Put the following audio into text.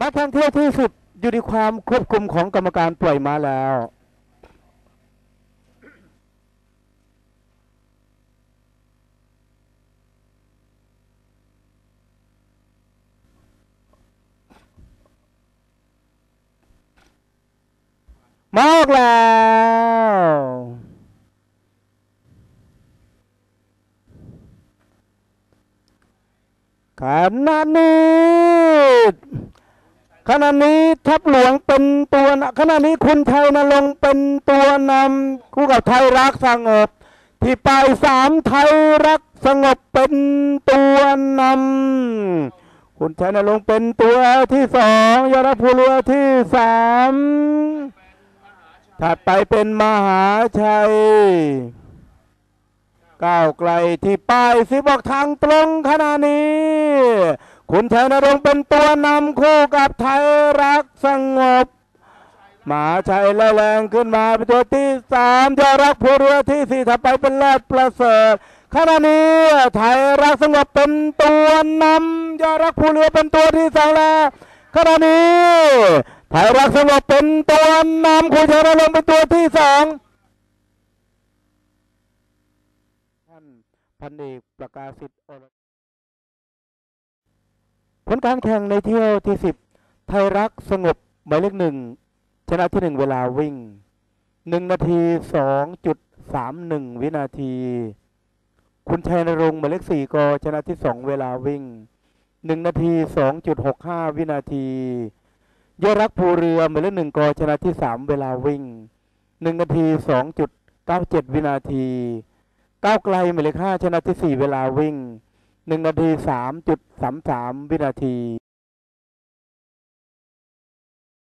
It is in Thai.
นักท่องเที่ยวที่สุดอยู่ในความควบคุมของกรรมการปล่อยมาแล้วมาออกแล้วขณะนี้ ขณะนี้ทัพหลวงเป็นตัวขณะนี้คุณไทยนรงค์เป็นตัวนำคู่กับไทยรักสงบ ที่ปลายสามไทยรักสงบเป็นตัวนำคุณชัยนรงค์เป็นตัวที่สองยอดภูเรือที่สามถัดไปเป็นมหาชัยก้าวไกลที่ป้ายสิบอกทางตรงขณะนี้ คุณชัยนรงค์เป็นตัวนำคู่กับไทยรักสงบหมาชัยไล่แรงขึ้นมาเป็นตัวที่สามยอรักผู้เรือที่สี่ถัดไปเป็นแรดประเสริฐขณะนี้ไทยรักสงบเป็นตัวนำยอรักผู้เรือเป็นตัวที่สองแล้วขณะนี้ไทยรักสงบเป็นตัวนำคุณชัยนรงค์เป็นตัวที่สองท่านพันเอกประกาศสิทธิ์ ผลการแข่งในเที่ยวที่สิบไทยรักสงบหมายเลขหนึ่งชนะที่หนึ่งเวลาวิ่งหนึ่งนาทีสองจุดสามหนึ่งวินาที คุณชัยนรงค์หมายเลขสี่ก็ชนะที่สองเวลาวิ่งหนึ่งนาทีสองจุดหกห้าวินาทียอรักภูเรือหมายเลขหนึ่งก็ชนะที่สามเวลาวิ่งหนึ่งนาทีสองจุดเก้าเจ็ดวินาทีก้าวไกลหมายเลขห้าชนะที่สี่เวลาวิ่ง หนึ่งนาทีสามจุดสามสามวินาที